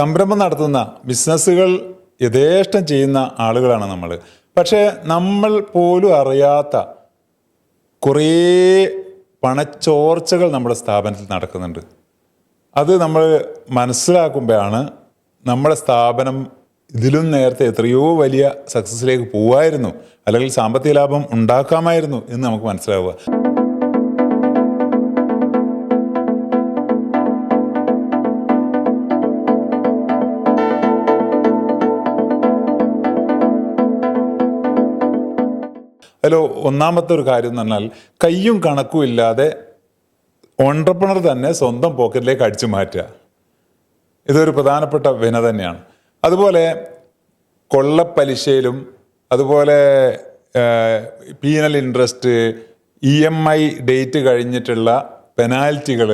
സംരംഭം നടത്തുന്ന ബിസിനസ്സുകൾ യഥേഷ്ടം ചെയ്യുന്ന ആളുകളാണ് നമ്മൾ പക്ഷേ നമ്മൾ പോലും അറിയാത്ത കുറേ പണച്ചോർച്ചകൾ നമ്മുടെ സ്ഥാപനത്തിൽ നടക്കുന്നുണ്ട്. അത് നമ്മൾ മനസ്സിലാക്കുമ്പോഴാണ് നമ്മുടെ സ്ഥാപനം ഇതിലും നേരത്തെ എത്രയോ വലിയ സക്സസ്സിലേക്ക് പോവായിരുന്നു. അല്ലെങ്കിൽ സാമ്പത്തിക ലാഭം ഉണ്ടാക്കാമായിരുന്നു എന്ന് നമുക്ക് മനസ്സിലാവുക. അതിൽ ഒന്നാമത്തെ ഒരു കാര്യം എന്ന് പറഞ്ഞാൽ കയ്യും കണക്കും ഇല്ലാതെ ഓണ്ടർപ്രണർ തന്നെ സ്വന്തം പോക്കറ്റിലേക്ക് അടിച്ചു മാറ്റുക. ഇതൊരു പ്രധാനപ്പെട്ട വിന തന്നെയാണ്. അതുപോലെ കൊള്ളപ്പലിശയിലും അതുപോലെ penal interest E M I date കഴിഞ്ഞിട്ടുള്ള പെനാൽറ്റികൾ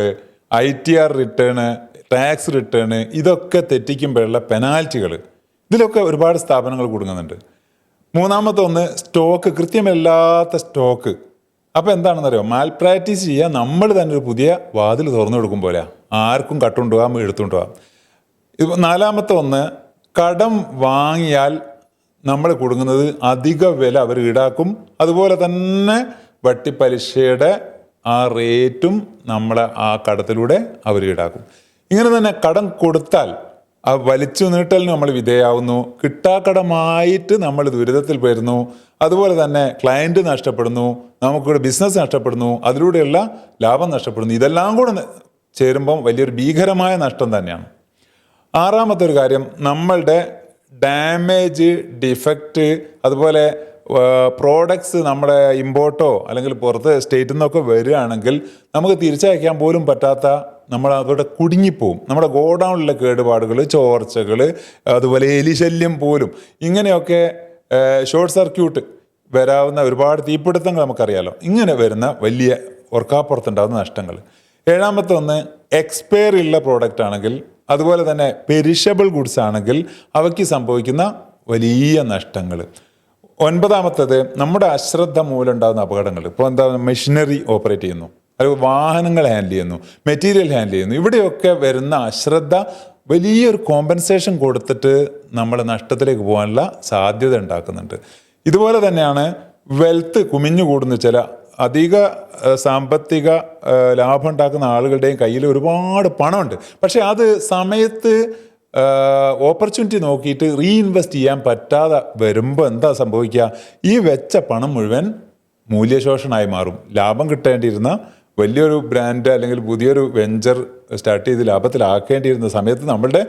I T R return tax return ഇതൊക്കെ തെറ്റിക്കുമ്പോഴുള്ള പെനാൽറ്റികൾ ഇതിലൊക്കെ ഒരുപാട് സ്ഥാപനങ്ങൾ കുടുങ്ങുന്നുണ്ട്. മൂന്നാമത്തെ ഒന്ന് സ്റ്റോക്ക് കൃത്യമല്ലാത്ത സ്റ്റോക്ക് അപ്പോൾ എന്താണെന്നറിയോ? മാൽ പ്രാക്ടീസ് ചെയ്യുക നമ്മൾ തന്നെ ഒരു പുതിയ വാതിൽ തുറന്നു കൊടുക്കും പോലെ ആർക്കും കട്ടുകൊണ്ട് പോകാം എടുത്തുകൊണ്ട് പോകാം ഇത് നാലാമത്തെ ഒന്ന് കടം വാങ്ങിയാൽ നമ്മൾ കൊടുക്കുന്നത് അധിക വില അവർ ഈടാക്കും. അതുപോലെ തന്നെ വട്ടിപ്പലിശയുടെ ആ റേറ്റും നമ്മളെ ആ കടത്തിലൂടെ അവർ ഈടാക്കും. ഇങ്ങനെ തന്നെ കടം കൊടുത്താൽ ആ വലിച്ചു നീട്ടലിന് നമ്മൾ വിധേയാവുന്നു. കിട്ടാക്കടമായിട്ട് നമ്മൾ ദുരിതത്തിൽ വരുന്നു അതുപോലെ തന്നെ ക്ലയന്റ് നഷ്ടപ്പെടുന്നു. നമുക്കൊരു ബിസിനസ് നഷ്ടപ്പെടുന്നു. അതിലൂടെയുള്ള ലാഭം നഷ്ടപ്പെടുന്നു. ഇതെല്ലാം കൂടെ ചേരുമ്പം വലിയൊരു ഭീകരമായ നഷ്ടം തന്നെയാണ്. ആറാമത്തെ ഒരു കാര്യം നമ്മളുടെ ഡാമേജ് ഡിഫക്റ്റ് അതുപോലെ പ്രോഡക്ട്സ് നമ്മുടെ ഇമ്പോർട്ടോ അല്ലെങ്കിൽ പുറത്ത് സ്റ്റേറ്റിൽ നിന്നൊക്കെ വരികയാണെങ്കിൽ നമുക്ക് തിരിച്ചയക്കാൻ പോലും പറ്റാത്ത നമ്മൾ അവിടെ കുടുങ്ങിപ്പോവും. നമ്മുടെ ഗോഡൗണിലെ കേടുപാടുകൾ ചോർച്ചകൾ അതുപോലെ എലിശല്യം പോലും ഇങ്ങനെയൊക്കെ ഷോർട്ട് സർക്യൂട്ട് വരാവുന്ന ഒരുപാട് തീപിടുത്തങ്ങൾ നമുക്കറിയാലോ. ഇങ്ങനെ വരുന്ന വലിയ ഉറക്കാപ്പുറത്തുണ്ടാകുന്ന നഷ്ടങ്ങൾ ഏഴാമത്തെ ഒന്ന് എക്സ്പയർ ഉള്ള പ്രോഡക്റ്റ് ആണെങ്കിൽ അതുപോലെ തന്നെ പെരിഷബിൾ ഗുഡ്സ് ആണെങ്കിൽ അവയ്ക്ക് സംഭവിക്കുന്ന വലിയ നഷ്ടങ്ങൾ ഒൻപതാമത്തത് നമ്മുടെ അശ്രദ്ധ മൂലം ഉണ്ടാകുന്ന അപകടങ്ങൾ. ഇപ്പോൾ എന്താ മെഷീനറി ഓപ്പറേറ്റ് ചെയ്യുന്നു. അല്ലെങ്കിൽ വാഹനങ്ങൾ ഹാൻഡിൽ ചെയ്യുന്നു. മെറ്റീരിയൽ ഹാൻഡിൽ ചെയ്യുന്നു. ഇവിടെയൊക്കെ വരുന്ന അശ്രദ്ധ വലിയൊരു കോമ്പൻസേഷൻ കൊടുത്തിട്ട് നമ്മൾ നഷ്ടത്തിലേക്ക് പോകാനുള്ള സാധ്യത ഉണ്ടാക്കുന്നുണ്ട്. ഇതുപോലെ തന്നെയാണ് വെൽത്ത് കുമിഞ്ഞു കൂടുന്ന ചില അധിക സാമ്പത്തിക ലാഭം ഉണ്ടാക്കുന്ന ആളുകളുടെയും കയ്യിൽ ഒരുപാട് പണമുണ്ട്. പക്ഷേ അത് സമയത്ത് ഓപ്പർച്യൂണിറ്റി നോക്കിയിട്ട് റീഇൻവെസ്റ്റ് ചെയ്യാൻ പറ്റാതെ വരുമ്പോൾ എന്താ സംഭവിക്കുക? ഈ വെച്ച പണം മുഴുവൻ മൂല്യശോഷണമായി മാറും. ലാഭം കിട്ടേണ്ടിയിരുന്ന വലിയൊരു ബ്രാൻഡ് അല്ലെങ്കിൽ പുതിയൊരു വെഞ്ചർ സ്റ്റാർട്ട് ചെയ്ത് ലാഭത്തിലാക്കേണ്ടിയിരുന്ന സമയത്ത് നമ്മളുടെ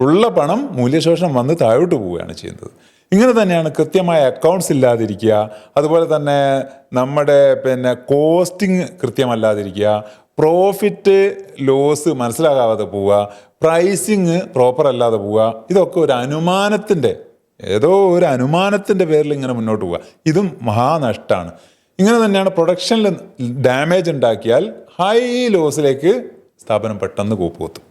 ഉള്ള പണം മൂല്യശോഷണം വന്ന് താഴോട്ട് പോവുകയാണ് ചെയ്യുന്നത്. ഇങ്ങനെ തന്നെയാണ് കൃത്യമായ അക്കൗണ്ട്സ് ഇല്ലാതിരിക്കുക. അതുപോലെ തന്നെ നമ്മുടെ പിന്നെ കോസ്റ്റിംഗ് കൃത്യമല്ലാതിരിക്കുക. പ്രോഫിറ്റ് ലോസ് മനസ്സിലാകാതെ പോവുക. പ്രൈസിങ് പ്രോപ്പർ അല്ലാതെ പോവുക. ഇതൊക്കെ ഒരു അനുമാനത്തിന്റെ ഏതോ ഒരു അനുമാനത്തിന്റെ പേരിൽ ഇങ്ങനെ മുന്നോട്ട് പോവുക. ഇതും മഹാനഷ്ടമാണ് ഇങ്ങനെ തന്നെയാണ് പ്രൊഡക്ഷനിൽ ഡാമേജ് ഉണ്ടാക്കിയാൽ ഹൈ ലോസിലേക്ക് സ്ഥാപനം പെട്ടെന്ന് കൂപ്പുകൊത്തും.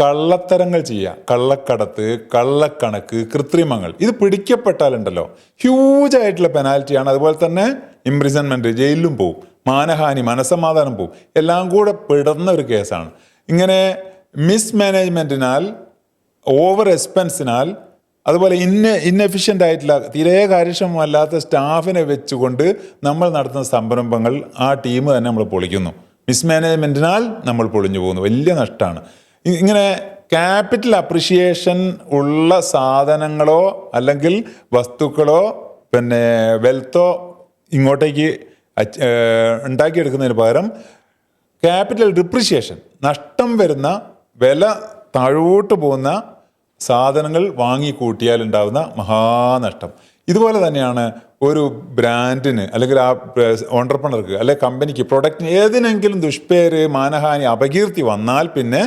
കള്ളത്തരങ്ങൾ ചെയ്യുക. കള്ളക്കടത്ത് കള്ളക്കണക്ക് കൃത്രിമങ്ങൾ. ഇത് പിടിക്കപ്പെട്ടാലുണ്ടല്ലോ. ഹ്യൂജ് ആയിട്ടുള്ള പെനാൽറ്റിയാണ് അതുപോലെ തന്നെ ഇംപ്രിസൺമെന്റ് ജയിലിലും പോവും. മാനഹാനി മനസമാധാനം പോവും. എല്ലാം കൂടെ പെടുന്ന ഒരു കേസാണ്. ഇങ്ങനെ മിസ്മാനേജ്മെന്റിനാൽ ഓവർ എക്സ്പെൻസിനാൽ അതുപോലെ ഇന്ന ഇന്നെഫിഷ്യന്റ് ആയിട്ടുള്ള തീരെ കാര്യക്ഷമമല്ലാത്ത സ്റ്റാഫിനെ വെച്ചുകൊണ്ട് നമ്മൾ നടത്തുന്ന സംരംഭങ്ങൾ ആ ടീം തന്നെ നമ്മൾ പൊളിക്കുന്നു. മിസ്മാനേജ്മെന്റിനാൽ നമ്മൾ പൊളിഞ്ഞു പോകുന്നു. വലിയ നഷ്ടമാണ്. ഇങ്ങനെ ക്യാപിറ്റൽ അപ്രിഷിയേഷൻ ഉള്ള സാധനങ്ങളോ അല്ലെങ്കിൽ വസ്തുക്കളോ പിന്നെ വെൽത്തോ ഇങ്ങോട്ടേക്ക് ഉണ്ടാക്കിയെടുക്കുന്നതിന് പകരം ക്യാപിറ്റൽ ഡിപ്രിഷ്യേഷൻ നഷ്ടം വരുന്ന വില താഴോട്ട് പോകുന്ന സാധനങ്ങൾ വാങ്ങിക്കൂട്ടിയാൽ ഉണ്ടാകുന്ന മഹാനഷ്ടം. ഇതുപോലെ തന്നെയാണ് ഒരു ബ്രാൻഡിന് അല്ലെങ്കിൽ ആ ഓണ്ടർപ്രണർക്ക് അല്ലെങ്കിൽ കമ്പനിക്ക് പ്രൊഡക്റ്റിന് ഏതിനെങ്കിലും ദുഷ്പേര് മാനഹാനി അപകീർത്തി വന്നാൽ പിന്നെ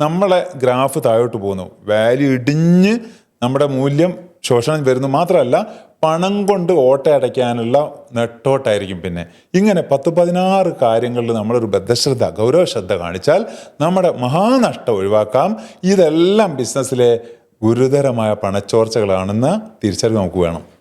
നമ്മളെ ഗ്രാഫ് താഴോട്ട് പോകുന്നു. വാല്യൂ ഇടിഞ്ഞ് നമ്മുടെ മൂല്യം ശോഷണം വരുന്നു മാത്രമല്ല പണം കൊണ്ട് ഓട്ട അടയ്ക്കാനുള്ള നെട്ടോട്ടായിരിക്കും പിന്നെ. ഇങ്ങനെ പത്ത് പതിനാറ് കാര്യങ്ങളിൽ നമ്മളൊരു ബദ്ധശ്രദ്ധ ഗൗരവശ്രദ്ധ കാണിച്ചാൽ നമ്മുടെ മഹാനഷ്ടം ഒഴിവാക്കാം. ഇതെല്ലാം ബിസിനസ്സിലെ ഗുരുതരമായ പണച്ചോർച്ചകളാണെന്ന് തിരിച്ചറിവ് നമുക്ക് വേണം.